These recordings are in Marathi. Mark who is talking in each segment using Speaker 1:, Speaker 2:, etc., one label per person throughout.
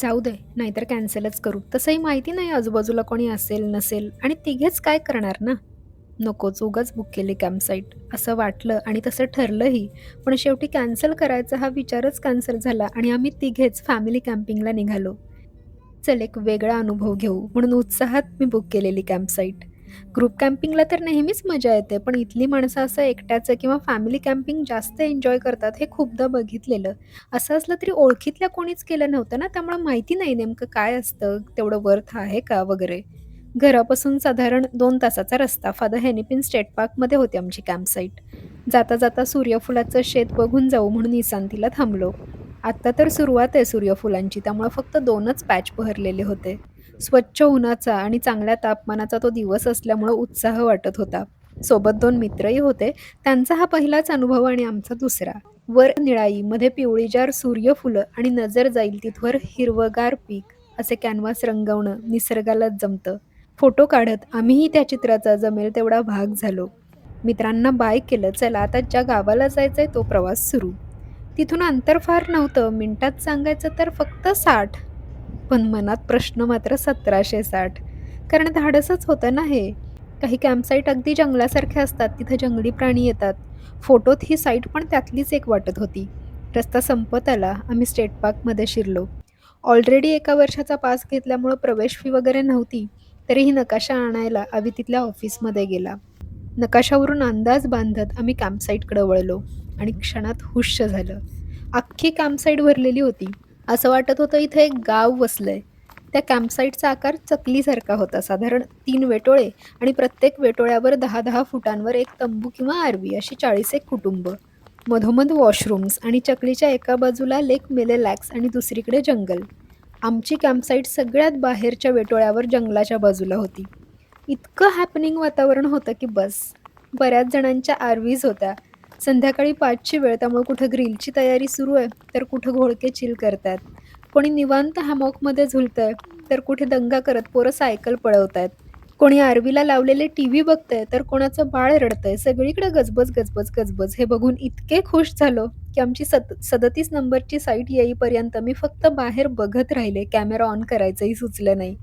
Speaker 1: जाऊ दे, नाहीतर कॅन्सलच करू. तसंही माहिती नाही आजूबाजूला कोणी असेल, नसेल आणि तिघेच काय करणार ना? नकोच, उगाच बुक केली कॅम्पसाईट असं वाटलं आणि तसं ठरलंही. पण शेवटी कॅन्सल करायचा हा विचारच कॅन्सल झाला आणि आम्ही तिघेच फॅमिली कॅम्पिंगला निघालो. चल एक वेगळा अनुभव घेऊ म्हणून उत्साहात मी बुक केलेली कॅम्पसाईट. ग्रुप कॅम्पिंगला तर नेहमीच मजा येते, पण इथली माणसं असं एकट्याचं किंवा फॅमिली कॅम्पिंग जास्त एन्जॉय करतात हे खूपदा बघितलेलं. असं असलं तरी ओळखीतल्या कोणीच केलं नव्हतं ना, त्यामुळे माहिती नाही नेमकं काय असतं, तेवढं वर्थ आहे का वगैरे. घरापासून साधारण दोन तासाचा रस्ता फादर हेनिपिन स्टेट पार्कमध्ये होती आमची कॅम्पसाईट. जाता जाता सूर्यफुलाचं शेत बघून जाऊ म्हणून निसांतीला थांबलो. आत्ता तर सुरुवात आहे सूर्यफुलांची, त्यामुळे फक्त दोनच पॅच बहरलेले होते. स्वच्छ उन्हाचा आणि चांगल्या तापमानाचा तो दिवस असल्यामुळं उत्साह वाटत होता. सोबत दोन मित्रही होते. त्यांचा हा पहिलाच अनुभव आणि आमचा दुसरा. वर निळाई, मध्ये पिवळीजार सूर्यफुलं आणि नजर जाईल तिथवर हिरवगार पीक असे कॅनव्हास रंगवणं निसर्गालाच जमतं. फोटो काढत आम्हीही त्या चित्राचा जमेल तेवढा भाग झालो. मित्रांना बाय केलं. चला आता ज्या गावाला जायचंय तो प्रवास सुरू. तिथून अंतर फार नव्हतं. मिनिटात सांगायचं तर फक्त साठ पण मनात प्रश्न मात्र 1760. कारण धाडसच होतं ना हे. काही कॅम्पसाईट अगदी जंगलासारख्या असतात. तिथं जंगली प्राणी येतात. फोटोत ही साईट पण त्यातलीच एक वाटत होती. रस्ता संपत आला. आम्ही स्टेट पार्कमध्ये शिरलो. ऑलरेडी एका वर्षाचा पास घेतल्यामुळं प्रवेश फी वगैरे नव्हती. तरीही नकाशा आणायला आम्ही तिथल्या ऑफिसमध्ये गेला. नकाशावरून अंदाज बांधत आम्ही कॅम्पसाईटकडे वळलो आणि क्षणात हुश्य झालं. अख्खी कॅम्पसाईट भरलेली होती. असं वाटत होतं इथं एक गाव वसलंय. त्या कॅम्पसाईटचा आकार चकलीसारखा होता. साधारण तीन वेटोळे आणि प्रत्येक वेटोळ्यावर दहा दहा फुटांवर एक तंबू किंवा आरवी अशी 40 एक कुटुंब मधोमध वॉशरूम्स आणि चकलीच्या एका बाजूला लेक मेलेलॅक्स आणि दुसरीकडे जंगल. आमची कॅम्पसाईट सगळ्यात बाहेरच्या वेटोळ्यावर जंगलाच्या बाजूला होती. इतकं हॅपनिंग वातावरण होतं की बस. बऱ्याच जणांच्या आरवीज होत्या. संध्याकाळी पाचची वेळ त्यामुळे कुठं ग्रिलची तयारी सुरू आहे, तर कुठं घोळके चिल करतात कोणी निवांत हॅमॉकमध्ये झुलतंय, तर कुठे दंगा करत पोरं सायकल पळवत आहेत कोणी आरवीला लावलेले टी व्ही बघतंय, तर कोणाचं बाळ रडतंय. सगळीकडे गजबज, गजबज, गजबज. हे बघून इतके खुश झालो की आमची सत सदतीस नंबरची साईट येईपर्यंत मी फक्त बाहेर बघत राहिले. कॅमेरा ऑन करायचंही सुचलं नाही.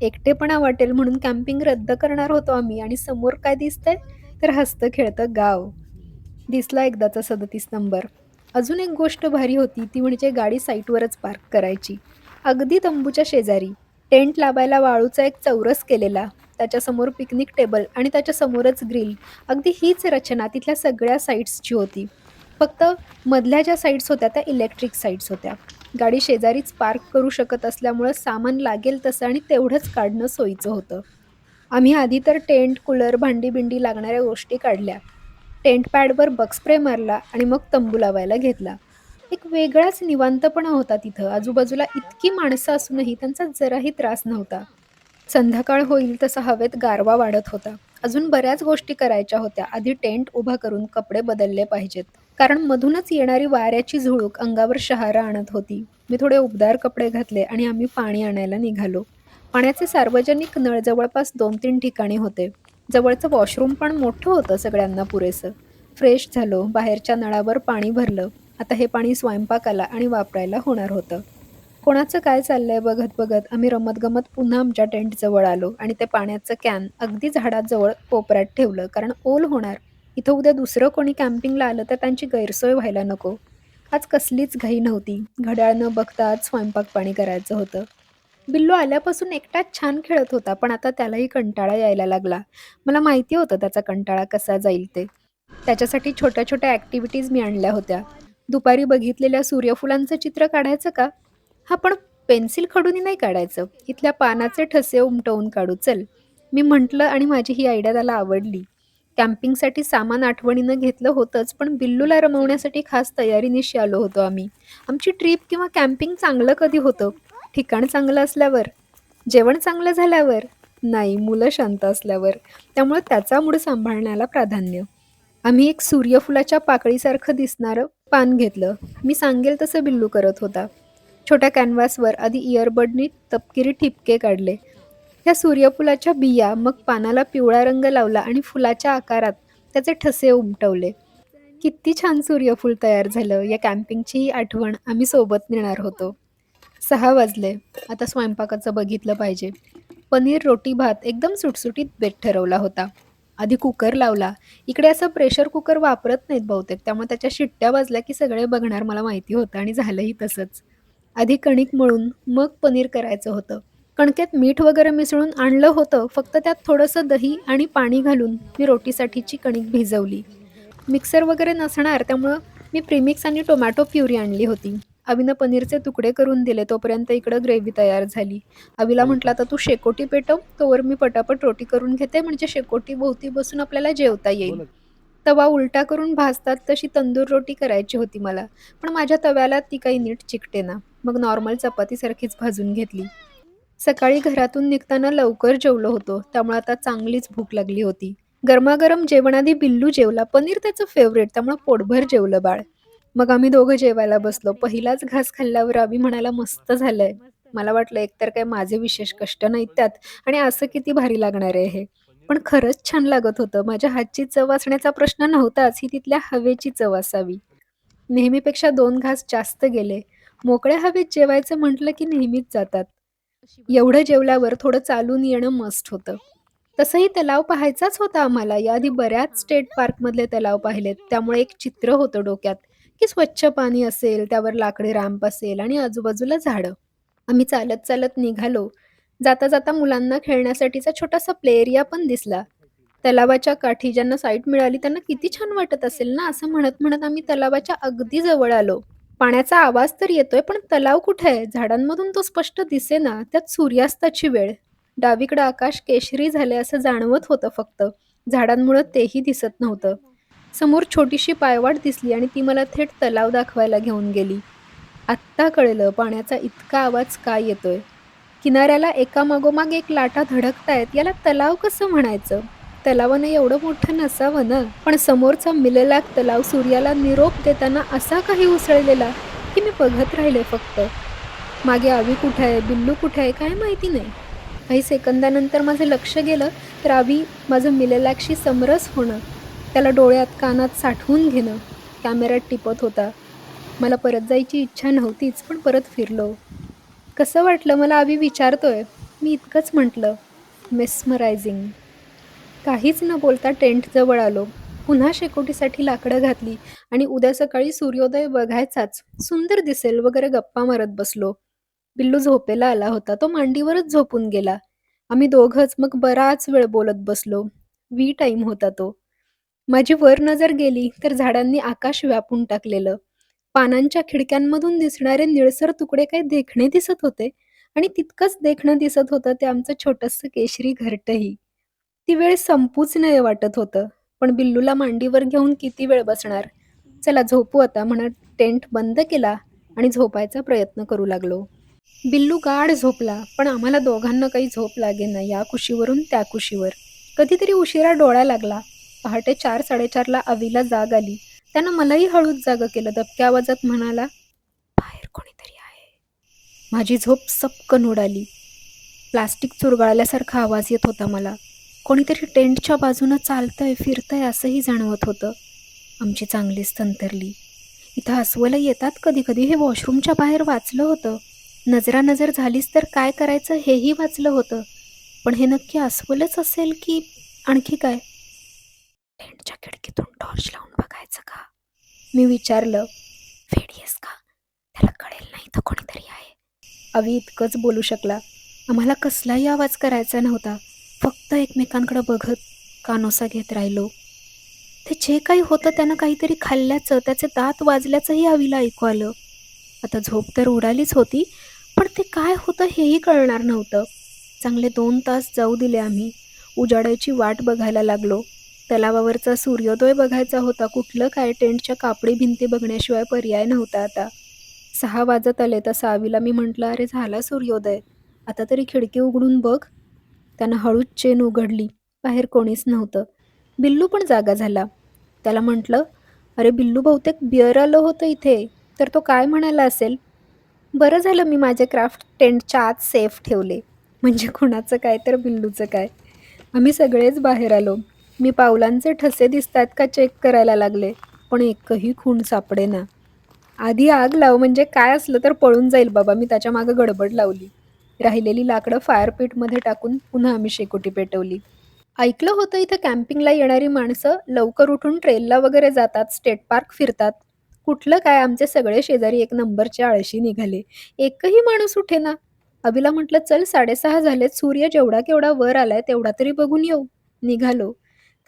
Speaker 1: एकटेपणा वाटेल म्हणून कॅम्पिंग रद्द करणार होतो आम्ही आणि समोर काय दिसतंय, तर हसतं खेळतं गाव. दिसला एकदाचा 37 नंबर. अजून एक गोष्ट भारी होती ती म्हणजे गाडी साईटवरच पार्क करायची. अगदी तंबूच्या शेजारी. टेंट लावायला वाळूचा एक चौरस केलेला. त्याच्यासमोर पिकनिक टेबल आणि त्याच्यासमोरच ग्रिल. अगदी हीच रचना तिथल्या सगळ्या साईट्सची होती. फक्त मधल्या ज्या साईट्स होत्या त्या इलेक्ट्रिक साईट्स होत्या. गाडी शेजारीच पार्क करू शकत असल्यामुळं सामान लागेल तसं आणि तेवढंच काढणं सोयीचं होतं. आम्ही आधी तर टेंट, कूलर, भांडी-बिंडी लागणाऱ्या गोष्टी काढल्या. टेंट पॅडवर बक्स स्प्रे मारला आणि मग तंबू लावायला घेतला. एक वेगळाच निवांतपणा होता तिथं. आजूबाजूला इतकी माणसं असूनही त्यांचा जराही त्रास नव्हता. संध्याकाळ होईल तसा हवेत गारवा वाढत होता. अजून बऱ्याच गोष्टी करायच्या होत्या. आधी टेंट उभा करून कपडे बदलले पाहिजेत. कारण मधूनच येणारी वाऱ्याची झुळूक अंगावर शहारा आणत होती. मी थोडे उबदार कपडे घातले आणि आम्ही पाणी आणायला निघालो. पाण्याचे सार्वजनिक नळ जवळपास 2-3 ठिकाणी होते. जवळचं वॉशरूम पण मोठं होतं सगळ्यांना पुरेसं. फ्रेश झालो. बाहेरच्या नळावर पाणी भरलं. आता हे पाणी स्वयंपाकाला आणि वापरायला होणार होतं. कोणाचं काय चाललंय बघत बघत आम्ही रमतगमत पुन्हा आमच्या टेंटजवळ आलो आणि ते पाण्याचं कॅन अगदी झाडाजवळ कोपऱ्यात ठेवलं. कारण ओल होणार. इथं उद्या दुसरं कोणी कॅम्पिंगला आलं तर त्यांची गैरसोय व्हायला नको. आज कसलीच घाई नव्हती. घड्याळ न बघताच स्वयंपाक-पाणी करायचं होतं. बिल्लू आल्यापासून एकटाच छान खेळत होता, पण आता त्यालाही कंटाळा यायला लागला. मला माहिती होतं त्याचा कंटाळा कसा जाईल ते. त्याच्यासाठी छोट्या-छोट्या ॲक्टिव्हिटीज मी आणल्या होत्या. दुपारी बघितलेल्या सूर्यफुलांचं चित्र काढायचं का? हा पण पेन्सिल खडूनी नाही काढायचं. इथल्या पानाचे ठसे उमटवून काढू चल. मी म्हटलं आणि माझी ही आयडिया त्याला आवडली. कॅम्पिंगसाठी सामान आठवणीनं घेतलं होतंच, पण बिल्लूला रमवण्यासाठी खास तयारीनिशी आलो होतो आम्ही. आमची ट्रिप किंवा कॅम्पिंग चांगलं कधी होतं? ठिकाण चांगलं असल्यावर? जेवण चांगलं झाल्यावर? नाही, मुलं शांत असल्यावर. त्यामुळे त्याचा मूड सांभाळण्याला प्राधान्य. आम्ही एक सूर्यफुलाच्या पाकळीसारखं दिसणारं पान घेतलं. मी सांगेल तसं बिल्लू करत होता. छोट्या कॅनव्हासवर आधी इयरबडनी तपकिरी ठिपके काढले. ह्या सूर्यफुलाच्या बिया, मग पानाला पिवळा रंग लावला आणि फुलाच्या आकारात त्याचे ठसे उमटवले. किती छान सूर्यफूल तयार झालं. या कॅम्पिंगचीही आठवण आम्ही सोबत नेणार होतो. सहा वाजले. आता स्वयंपाकाचं बघितलं पाहिजे. पनीर, रोटी, भात एकदम सुटसुटीत बेत ठरवला होता. आधी कुकर लावला. इकडे असं प्रेशर कुकर वापरत नाहीत बहुतेक, त्यामुळे त्याच्या शिट्ट्या वाजल्या की सगळे बघणार मला माहिती होतं आणि झालंही तसंच. आधी कणिक मळून मग पनीर करायचं होतं. कणकेत मीठ वगैरे मिसळून आणलं होतं, फक्त त्यात थोडंसं दही आणि पाणी घालून मी रोटीसाठीची कणिक भिजवली. मिक्सर वगैरे नसणार त्यामुळं मी प्रीमिक्स आणि टोमॅटो प्युरी आणली होती. अवीनं पनीरचे तुकडे करून दिले तोपर्यंत इकडं ग्रेव्ही तयार झाली. अवीला म्हटलं, "आता तू शेकोटी पेटव, तोवर मी पटापट रोटी करून घेते म्हणजे शेकोटीभोवती बसून आपल्याला जेवता येईल." तवा उलटा करून भाजतात तशी तंदूर रोटी करायची होती मला, पण माझ्या तव्याला ती काही नीट चिकटेना. मग नॉर्मल चपातीसारखीच भाजून घेतली. सकाळी घरातून निघताना लवकर जेवलो होतो, त्यामुळे आता चांगलीच भूक लागली होती. गरमागरम जेवणाआधी बिल्लू जेवला. पनीर त्याचं फेव्हरेट, त्यामुळं पोटभर जेवलं बाळ. मग आम्ही दोघं जेवायला बसलो. पहिलाच घास खाल्ल्यावर आम्ही म्हणाला, "मस्त झालंय." मला वाटलं एकतर काय माझे विशेष कष्ट नाहीत त्यात आणि असं किती भारी लागणार आहे हे. पण खरंच छान लागत होतं. माझ्या हातची चव असण्याचा प्रश्न नव्हताच, ही तिथल्या हवेची चव असावी. नेहमीपेक्षा दोन घास जास्त गेले. मोकळ्या हवेत जेवायचं म्हटलं की नेहमीच जातात. एवढं जेवल्यावर थोडं चालून येणं मस्ट होतं. तसंही तलाव पाहायचाच होता आम्हाला. याआधी बऱ्याच स्टेट पार्कमधले तलाव पाहिलेत. त्यामुळे एक चित्र होतं डोक्यात, की स्वच्छ पाणी असेल, त्यावर लाकडी रॅम्प असेल आणि आजूबाजूला झाडं. आम्ही चालत चालत निघालो. जाता जाता मुलांना खेळण्यासाठीचा छोटासा प्ले एरिया पण दिसला. तलावाच्या काठी ज्यांना साईट मिळाली त्यांना किती छान वाटत असेल ना, असं म्हणत म्हणत आम्ही तलावाच्या अगदी जवळ आलो. पाण्याचा आवाज तर येतोय, पण तलाव कुठे आहे? झाडांमधून तो स्पष्ट दिसेना. त्यात सूर्यास्ताची वेळ. डावीकडं आकाश केशरी झालंय असं जाणवत होतं फक्त. झाडांमुळं तेही दिसत नव्हतं. समोर छोटीशी पायवाट दिसली आणि ती मला थेट तलाव दाखवायला घेऊन गेली. आत्ता कळलं पाण्याचा इतका आवाज का येतोय. किनाऱ्याला एकामागोमाग एक लाटा धडकतायत, याला तलाव कसं म्हणायचं? तलावानं एवढं मोठं नसावं ना, पण समोरचा मिलेलाक तलाव सूर्याला निरोप देताना असा काही उसळलेला, की मी बघत राहिले फक्त. मागे आवी कुठे आहे, बिल्लू कुठे आहे, काय माहिती नाही. काही सेकंदानंतर माझं लक्ष गेलं तर आवी माझं मिलेलाकशी समरस होणं, त्याला डोळ्यात कानात साठवून घेणं, कॅमेऱ्यात टिपत होता. मला परत जायची इच्छा नव्हतीच, पण परत फिरलो. कसं वाटलं मला अवी विचारतोय. मी इतकंच म्हटलं, मेस्मरायझिंग. काहीच न बोलता टेंटजवळ आलो. पुन्हा शेकोटीसाठी लाकडं घातली आणि उद्या सकाळी सूर्योदय बघायचाच, सुंदर दिसेल वगैरे गप्पा मारत बसलो. बिल्लू झोपेला आला होता. तो मांडीवरच झोपून गेला. आम्ही दोघंच मग बराच वेळ बोलत बसलो. वी टाईम होता तो. माझी वर नजर गेली तर झाडांनी आकाश व्यापून टाकलेलं. पानांच्या खिडक्यांमधून दिसणारे निळसर तुकडे काही देखणे दिसत होते आणि तितकंच देखणं दिसत होतं ते आमचं छोटंसं केशरी घरटंही. ती वेळ संपूच नये वाटत होतं. पण बिल्लूला मांडीवर घेऊन किती वेळ बसणार? चला झोपू आता म्हणत टेंट बंद केला आणि झोपायचा प्रयत्न करू लागलो. बिल्लू गाढ झोपला, पण आम्हाला दोघांना काही झोप लागेना या कुशीवरून त्या कुशीवर. कधीतरी उशिरा डोळा लागला. पहाटे चार साडेचारला अवीला जाग आली. त्यानं मलाही हळूच जाग केलं. दबक्या आवाजात म्हणाला, "बाहेर कोणीतरी आहे." माझी झोप सपकन उडाली. प्लास्टिक चुरगाळल्यासारखा आवाज येत होता मला. कोणीतरी टेंटच्या बाजूनं चालतंय, फिरतंय असंही जाणवत होतं. आमची चांगलीच तंतरली. इथं अस्वलं येतात कधी कधी हे वॉशरूमच्या बाहेर वाचलं होतं. नजरानजर झालीच तर काय करायचं हेही वाचलं होतं. पण हे नक्की अस्वलच असेल की आणखी काय? टेंटच्या खिडकीतून टॉर्च लावून बघायचं का? मी विचारलं. आहेस का? त्याला कळेल नाही इथं कोणीतरी आहे. अवी इतकंच बोलू शकला. आम्हाला कसलाही आवाज करायचा नव्हता. फक्त एकमेकांकडे बघत कानोसा घेत राहिलो. ते जे काही होतं त्यानं काहीतरी खाल्ल्याचं, त्याचे दात वाजल्याचंही अवीला ऐकू आलं. आता झोप तर उडालीच होती, पण ते काय होतं हेही कळणार नव्हतं. चांगले दोन तास जाऊ दिले आम्ही. उजाडायची वाट बघायला लागलो. तलावावरचा सूर्योदय बघायचा होता. कुठलं काय टेंटच्या कापडी भिंती बघण्याशिवाय पर्याय नव्हता आता. सहा वाजत आले तर सहावीला मी म्हटलं, "अरे झाला सूर्योदय. आता तरी खिडकी उघडून बघ." त्यानं हळूच चेन उघडली. बाहेर कोणीच नव्हतं. बिल्लू पण जागा झाला. त्याला म्हटलं, "अरे बिल्लू बहुतेक बिअर आलं होतं इथे." तर तो काय म्हणाला असेल? बरं झालं मी माझे क्राफ्ट टेंटच्या आत सेफ ठेवले. म्हणजे कुणाचं काय तर बिल्लूचं काय. आम्ही सगळेच बाहेर आलो. मी पावलांचे ठसे दिसतात का चेक करायला लागले, पण एकही खूण सापडे ना आधी आग लाव म्हणजे काय असलं तर पळून जाईल बाबा मी त्याच्या मागं गडबड लावली. राहिलेली लाकडं फायरपीटमध्ये टाकून पुन्हा आम्ही शेकोटी पेटवली. ऐकलं होतं इथं कॅम्पिंगला येणारी माणसं लवकर उठून ट्रेलला वगैरे जातात स्टेट पार्क फिरतात. कुठलं काय आमचे सगळे शेजारी एक नंबरचे आळशी निघाले. एकही माणूस उठे ना अभिला म्हटलं चल साडेसहा झालेत. सूर्य जेवढा केवढा वर आलाय तेवढा तरी बघून येऊ. निघालो.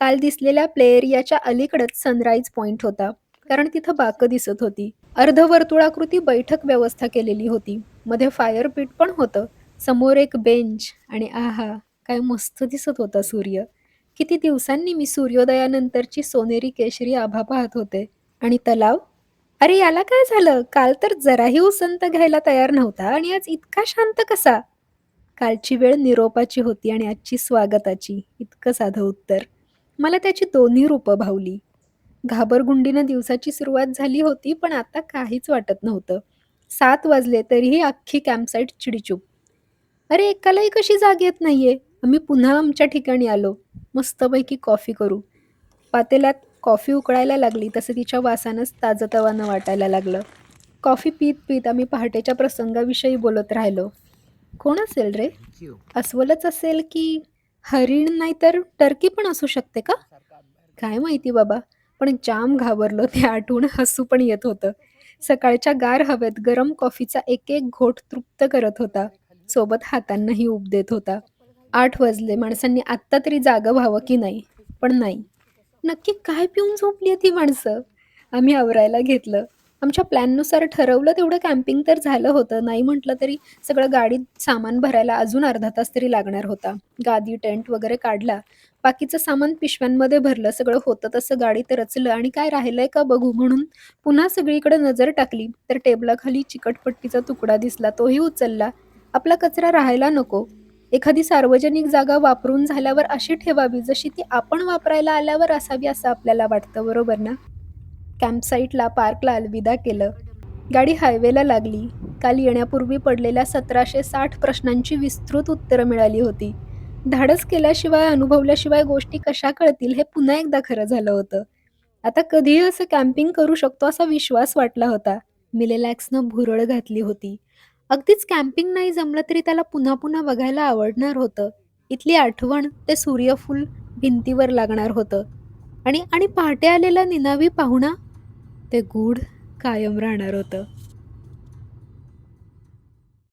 Speaker 1: काल दिसलेल्या प्ले एरियाच्या अलीकडेच सनराईज पॉइंट होता. कारण तिथं बाकं दिसत होती. अर्धवर्तुळाकृती बैठक व्यवस्था केलेली होती. मध्ये फायर पीट पण होतं. समोर एक बेंच आणि आहा काय मस्त दिसत होता सूर्य. किती दिवसांनी मी सूर्योदयानंतरची सोनेरी केशरी आभा पाहत होते. आणि तलाव? अरे याला काय झालं? काल तर जराही उसंत घ्यायला तयार नव्हता आणि आज इतका शांत कसा? कालची वेळ निरोपाची होती आणि आजची स्वागताची. इतकं साधं उत्तर. मला त्याची दोन्ही रूपं भावली. घाबरगुंडीनं दिवसाची सुरुवात झाली होती पण आता काहीच वाटत नव्हतं. सात वाजले तरीही अख्खी कॅम्पसाईट चिडीचूप. अरे एकालाही कशी जाग येत नाहीये? आम्ही पुन्हा आमच्या ठिकाणी आलो. मस्तपैकी कॉफी करू. पातेल्यात कॉफी उकळायला लागली तसं तिच्या वासानंच ताजंतवानं वाटायला लागलं. कॉफी पीत पीत आम्ही पहाटेच्या प्रसंगाविषयी बोलत राहिलो. कोण असेल रे? अस्वलच असेल की हरिण नाही तर टर्की पण असू शकते का? काय माहिती बाबा पण जाम घाबरलो ते आठवून हसू पण येत होतं. सकाळच्या गार हवेत गरम कॉफीचा एक एक घोट तृप्त करत होता. सोबत हातांनाही उब देत होता. आठ वाजले. माणसांनी आत्ता तरी जागं व्हावं की नाही? पण नाही. नक्की काय पिऊन झोपली ती माणसं? आम्ही आवरायला घेतलं. आमच्या प्लॅननुसार ठरवलं तेवढं कॅम्पिंग तर झालं होतं. नाही म्हटलं तरी सगळं गाडीत सामान भरायला अजून अर्धा तास तरी लागणार होता. गादी टेंट वगैरे काढला. बाकीचं सामान पिशव्यांमध्ये भरलं. सगळं होतं तसं गाडीत रचलं. आणि काय राहिलंय का बघू म्हणून पुन्हा सगळीकडे नजर टाकली. तर टेबलाखाली चिकटपट्टीचा तुकडा दिसला. तोही उचलला. आपला कचरा राहायला नको. एखादी सार्वजनिक जागा वापरून झाल्यावर अशी ठेवावी. जशी ती आपण वापरायला आल्यावर असावी असं आपल्याला वाटतं. बरोबर ना? कॅम्पसाईटला पार्कला अलविदा केलं. गाडी हायवेला लागली. काल येण्यापूर्वी पडलेल्या सतराशे साठ प्रश्नांची विस्तृत उत्तरं मिळाली होती. धाडस केल्याशिवाय अनुभवल्याशिवाय गोष्टी कशा कळतील हे पुन्हा एकदा खरं झालं होतं. आता कधीही असं कॅम्पिंग करू शकतो असा विश्वास वाटला होता. मिलेलॅक्सनं भुरळ घातली होती. अगदीच कॅम्पिंग नाही जमलं तरी त्याला पुन्हा पुन्हा बघायला आवडणार होतं. इथली आठवण ते सूर्यफूल भिंतीवर लागणार होतं. आणि आणि पहाटे आलेला निनावी पाहुणा ते गूढ कायम राहणार होतं.